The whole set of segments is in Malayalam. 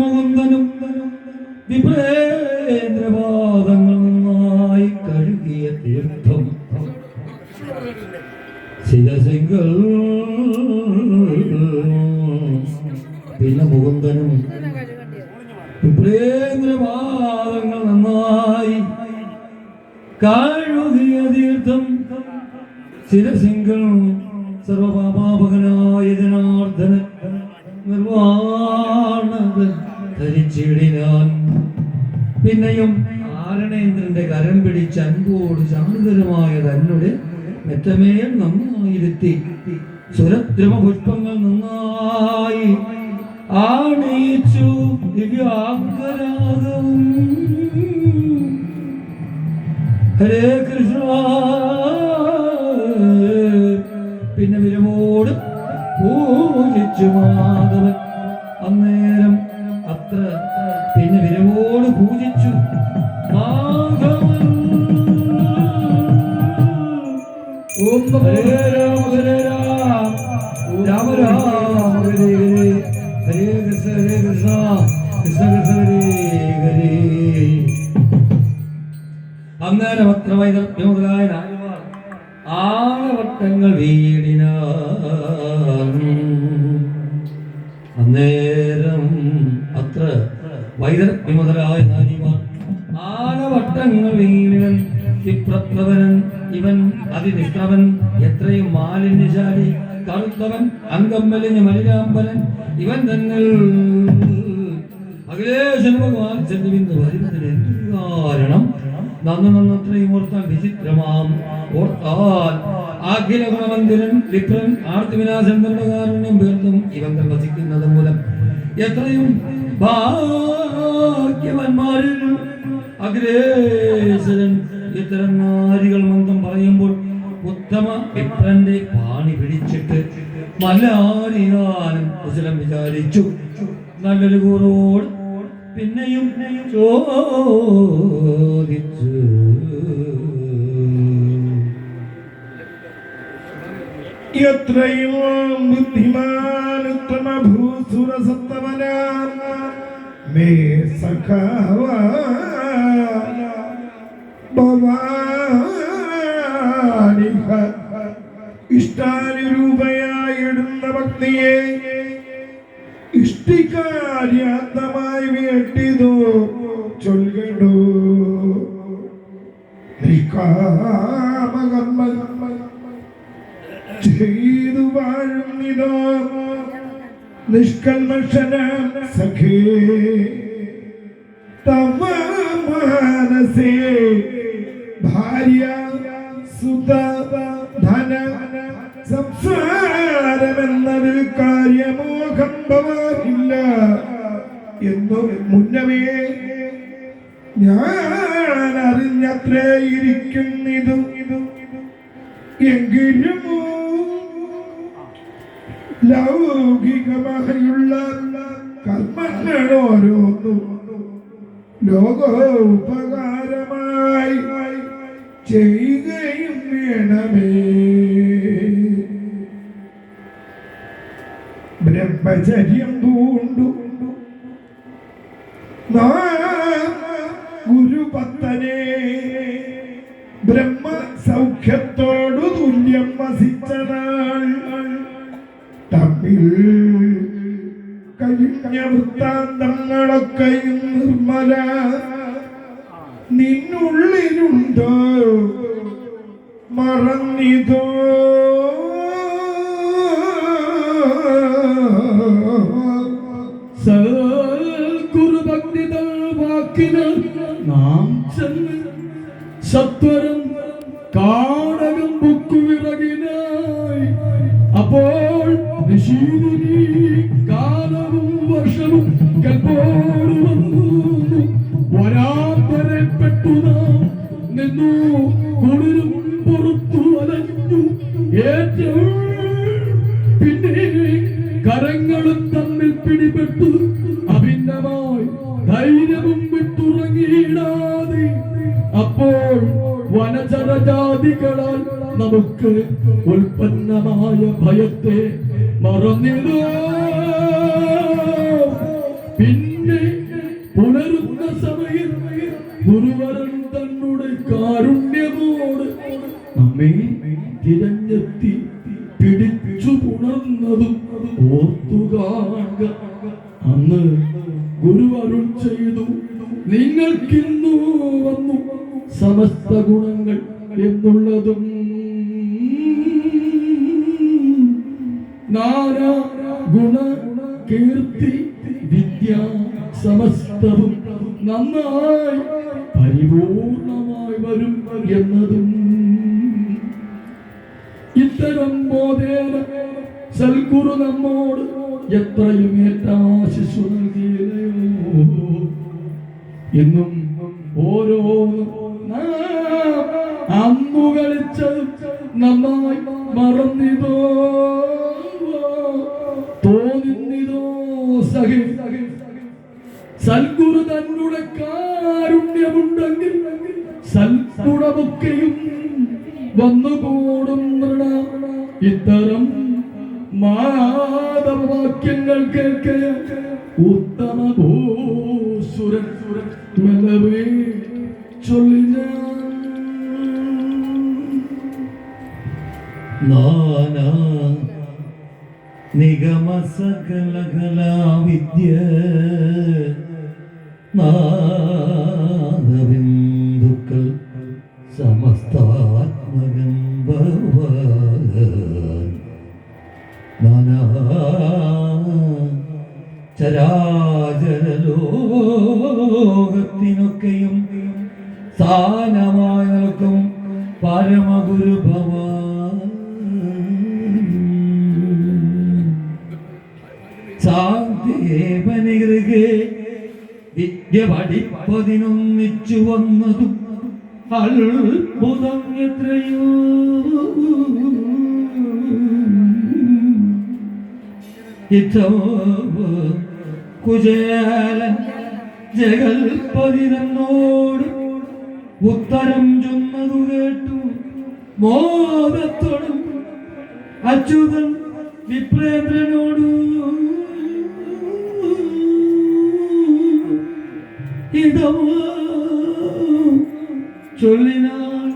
മുകുന്ദനും വിപ്രേന്ദ്രപാദങ്ങൾ നന്നായി കഴുകിയ തീർത്ഥം. ശിരസിംഗൾ പിന്നെ മുകുന്ദനും കഴുകിയ തീർത്ഥം. ശിരസിംഗൾ പിന്നെയും ആരണേന്ദ്രന്റെ കരം പിടിച്ച് അൻപോട് ശാന്തരമായ തന്നുടെ മെറ്റമേൽ നന്നായിരുത്തി. സുരദ്രമ പുഷ്പങ്ങൾ നന്നായി ആണയിച്ചു. ദിവ്യാംഗരാഗവും. ഹരേ കൃഷ്ണ. പിന്നെ വിരമോട് പൂജിച്ചു മാധവൻ. ഹരേ രാമ ഹരേ രാമ രാമ രാമ ഹരേ ഹരേ കൃഷ്ണ ഹരേ കൃഷ്ണ കൃഷ്ണ കൃഷ്ണ ഹരേ അന്നേരം അത്ര വൈദഗ്ധ്യം മുതലായ നാലുമാർ ആളവട്ടങ്ങൾ വീടിന അന്നേരം അത്ര വൈദഗ്ധ്യം മുതലായ നാലിമാർ ആളവട്ടങ്ങൾ വീടിനൻ വിപ്രപ്രവനൻ ഇവൻ അതിനിഷ്ഠവൻ എത്രയും മാലിന്യശാലി കറുത്തവൻ അംഗം വലിഞ്ഞ മലിനാമ്പലൻ. ഇവൻ തന്നെ അഖിലേശ്വര ഭഗവാൻ കാരണം ഓർത്താൽ പേർത്തും ഇവൻ മൂലം എത്രയും ഇത്തരം നാരികൾ മന്ദം പറയുമ്പോൾ ഉത്തമ വിപ്രന്റെ പാണി പിടിച്ചിട്ട് മല്ലാരിയാനും കുശലം വിചാരിച്ചു. നല്ലൊരു കൂറോട് പിന്നെയും ചോദിച്ചു. എത്രയും ബുദ്ധിമാനുത്തമ ഭൂസുരസത്തമനാം മേ സഖാവ. ഇഷ്ടികാര്യാന്തമായി വേട്ടിതോ. ചൊല്ലടോ. നിഷ്കാമകർമ്മ ചെയ്തു വാഴുന്നിതോ? നിഷ്കൽമഷന സഖേ. തവ മാനസേ. ഭാര്യ സുത ധന സംസാരമെന്നതിൽ കാര്യമോഹം ഭവാനില്ല എന്നു മുന്നമേ. ഞാൻ അറിഞ്ഞത്രേ ഇരിക്കുന്നിതും. എങ്കിലും ലൗകികമായുള്ള കർമ്മങ്ങൾ ഓരോന്നും ലോകോപകാരമായി ചെയ്യുകയും വേണമേ. ബ്രഹ്മചര്യം പൂണ്ടു. സൗഖ്യത്തോടു തുല്യം വസിച്ചതാൾ തമ്മിൽ കഴിഞ്ഞ വൃത്താന്തങ്ങളൊക്കെയും നിർമ്മല. നിന്നുള്ളിലുണ്ടോ? മറന്നിതോ? സൽഗുരുഭക്തിതൾ വാക്കിനാൽ ചെന്ന് സത്വരം വനചരജാതികളാൽ നമുക്ക് ഉൽപ്പന്നമായ ഭയത്തെ മറന്നിടോ നാനാ ഗുണ കീർത്തി വിദ്യ സമസ്തവും നന്നായി പരിപൂർണമായി വരും എന്നതും. ഇത്തരം ബോധേന സൽഗുരു നമ്മോട് എത്രയും ഏറ്റാശിശു നൽകിയതയോ എന്നും സൽഗുരു തന്നുടെ കാരുണ്യമുണ്ടെങ്കിൽ സൽഗുണമൊക്കെയും വന്നുകൂടും ഇത്തരം മാധവവാക്യങ്ങൾ കേൾക്ക. ഉത്തമ ഭൂസുരൻ മെലവേ ചൊല്ലിഞ്ഞ നാനാ നിഗമ സകല കലാവിദ്യ ചരാചരലോകത്തിനൊക്കെയും സ്ഥാനമായി പതിനൊന്നിച്ചു വന്നതും അത്ഭുതം എത്രയോ. ഇതോ ജഗൽ പതിനെന്നോട് ഉത്തരം ചൊന്നതു കേട്ടു. മോദത്തോടും അച്യുതൻ വിപ്രേന്ദ്രനോടു ഇതോ ചൊല്ലിനാൾ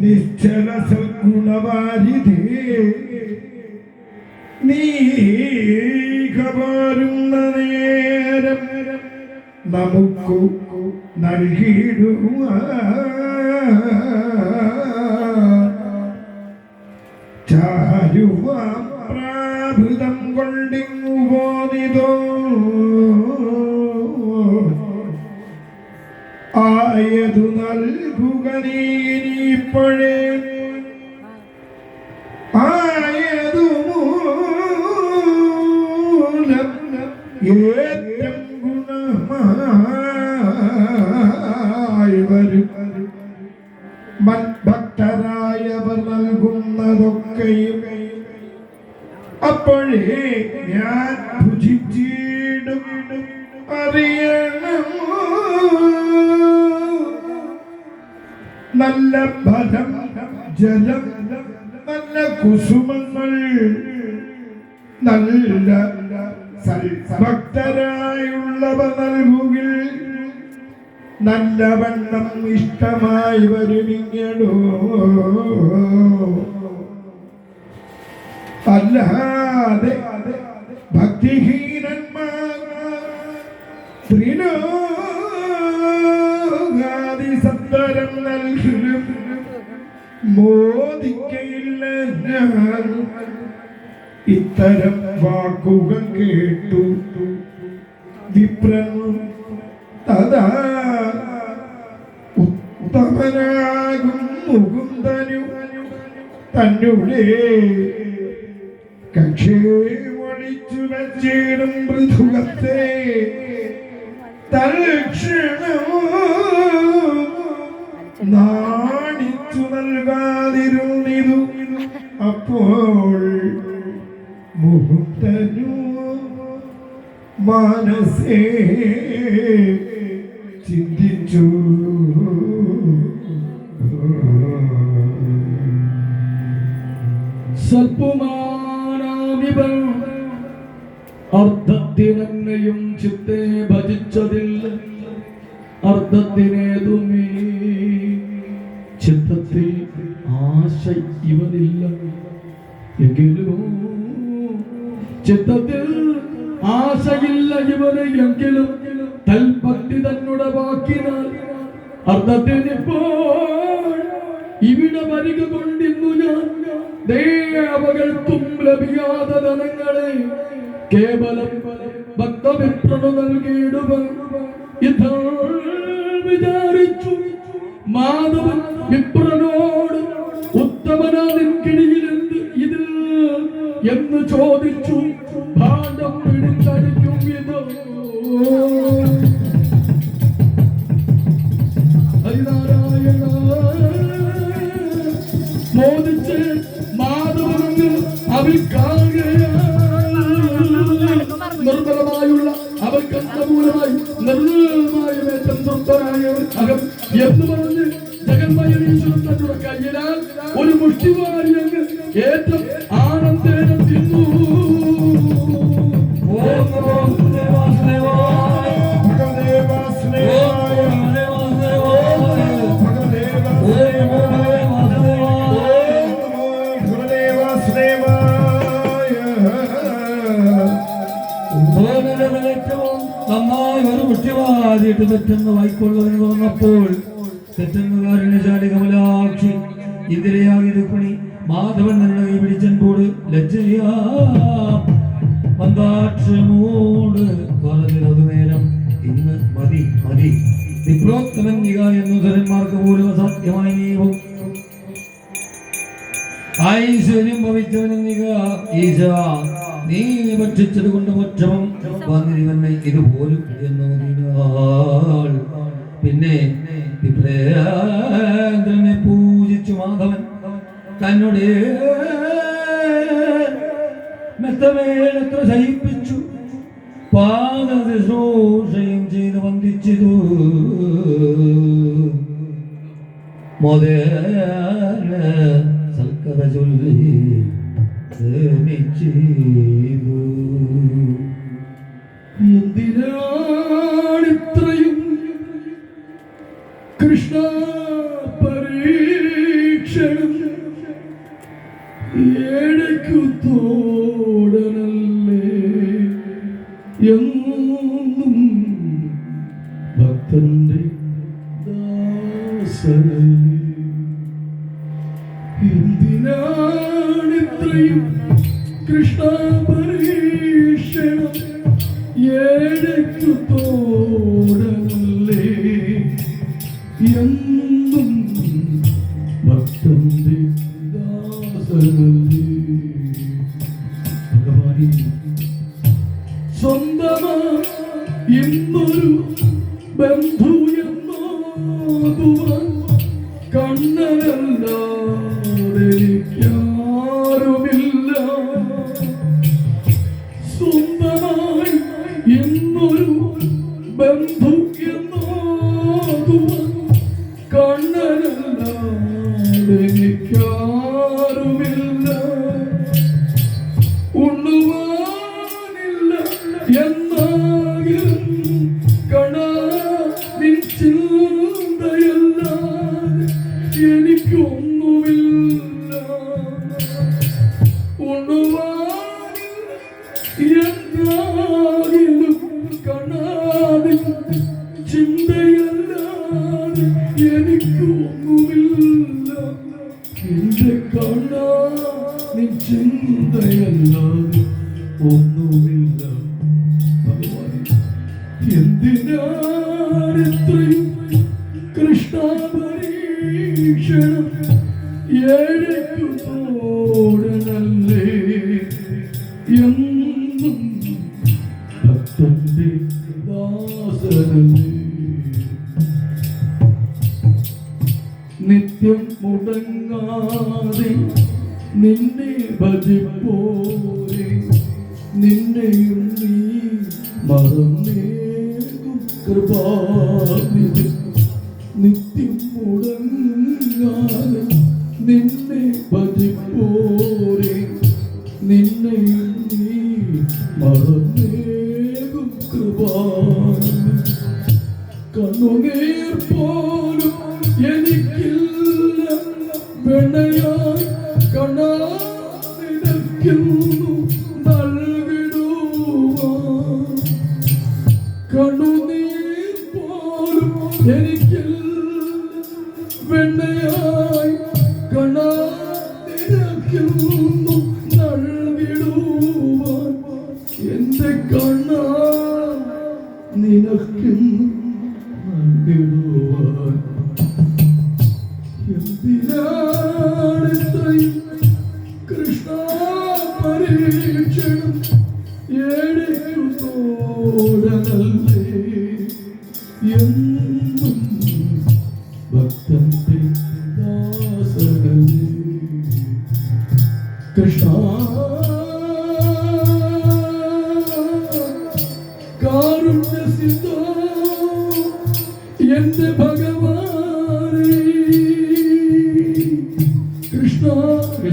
നിശ്ചല സൽഗുണവാരിധേ നീകമാരുന്ന നേരം നമുക്കു നൽകിയിടുക ചാരുവാം പ്രാഭൃതം കൊണ്ടിങ്ങു പോതിതോ ആയതു നൽകുക നീ ആയതു മൂലം അപ്പോഴേ ഞാൻ ഭുജിച്ചിടും. അറിയണം. നല്ല ഫലം ജലം നല്ല കുസുമങ്ങൾ നല്ല ഭക്തരായുള്ളവ നൽകുകിൽ നല്ലവണ്ണം ഇഷ്ടമായി വരുമിങ്ങടോ അല്ലാതെ ഭക്തിഹീനന്മാർ ത്രിലോകാദി സത്വരം നൽകലും മോദിക്കയില്ല ഞാൻ. ഇത്തരം വാക്കുകൾ കേട്ടു വിപ്രൻ തഥാ ഉത്തമനാകും മുകുന്ദനു തന്നെ കക്ഷേ ഒളിച്ചു വച്ചിടും മൃദുലത്തെ തൽക്ഷണം നാണിച്ചു നൽകാതിരുന്നിതു. അപ്പോൾ മുഹൂർത്തനു മനസ്സേ ചിന്തിച്ചു. സൽപ്പുമാനാമിവൻ അർത്ഥത്തിനെയും ചിത്തെ ഭജിച്ചതിൽ അർത്ഥത്തിനേതുമേ ചിത്തത്തിൽ ആശ ഇവനില്ല. എങ്കിലും ചിത്തത്തിൽ ആശയില്ല ഇവന് എങ്കിലും തൽപത്തി തന്നെ വാക്കിനാൽ അർത്ഥത്തിനിപ്പോൾ ഇവിടെ വരിക കൊണ്ടിന്നു ഞാൻ ദേവകൾക്കും ലഭിയാത ധനങ്ങളെ കേവലം ഭക്തവിപ്രണു നൽകിയിടുക ഇതാ വിചാരിച്ചു മാധവൻ വിപ്രനോട് ഉത്തമനാഥൻ കിഴിയിലെന്ത് ഇതിൽ? എന്ന് ചോദിച്ചു. മുഷ്ടിവാദിയിട്ട് തെറ്റെന്ന് വായിക്കൊള്ളുവെന്ന് തോന്നപ്പോൾ ചാടി കമലാക്ഷി ഇന്ദിരയാകി രുക്മിണി മാധവൻ തന്നെ കൈ പിടിച്ചൻപോട് ലജ്ജയാ. മന്ദാക്ഷമോട് പറഞ്ഞത് നേരം ഇന്ന് മതി മതി. വിപ്രോക്തമൻ നിക എന്നു ധരന്മാർക്ക് പോലും അസാധ്യമായി നീവും. ഐശ്വര്യം ഭവിച്ചവനും നിക ഈശ. നീ ഭക്ഷിച്ചത് കൊണ്ട് മോക്ഷമം വന്നിരുവന്നെ ഇതുപോലും എന്നോദിനാൾ പിന്നെ വിപ്രേന്ദ്രനെ പൂജിച്ചു മാധവൻ തന്നോട് മെത്തമേലെത്ര ശയിപ്പിച്ചു. പാദ ശുശ്രൂഷയും ചെയ്ത് വന്ദിച്ചതു. മോദേന സൽക്കഥ ചൊല്ലി പ്രേമിച്ചീതു. എന്നും കൃഷ്ണ പരീക്ഷണം ഏഴയ്ക്കു കണ്ണുനീർ പോലും എനിക്കില്ല. വെണ്ണയായി കണ്ണാനിരക്കുന്നു നൽകിടുവാൻ. കണ്ണുനീർ പോലും എനിക്കില്ല. വെണ്ണയായി കണ്ണാനിരക്കുന്നു നൽകിടുവാൻ. എന്റെ കണ്ണ നിനക്കുന്നു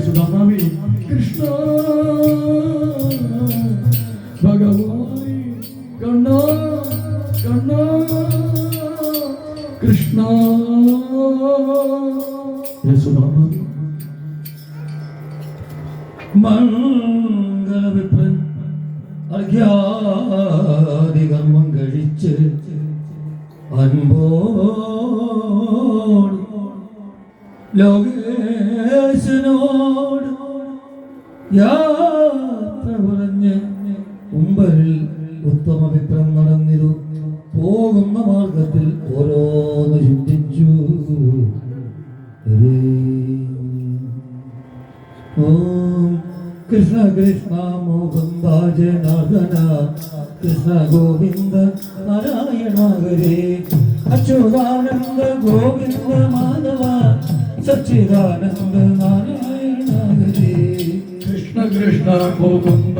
শুধু আমি কৃষ্ণ ഉത്തമവിപ്രം നടന്നിരു. പോകുന്ന മാർഗത്തിൽ ഓരോന്ന് ചിന്തിച്ചു. ഓം കൃഷ്ണ കൃഷ്ണ മുകുന്ദ ജനാർദ്ദന കൃഷ്ണ ഗോവിന്ദ നാരായണ ഹരേ. അച്യുതാനന്ദ ഗോവിന്ദ മാധവ. സച്ചിദാനന്ദ നാരായണ കൃഷ്ണ കൃഷ്ണ ഗോവിന്ദ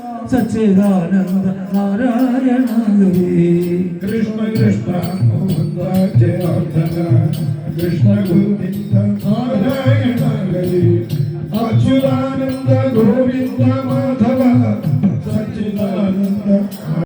സച്ചിദാനന്ദ നാരായണ കൃഷ്ണ കൃഷ്ണ കൃഷ്ണ ഗോവിന്ദ നാരായണ അച്യുതാനന്ദ ഗോവിന്ദ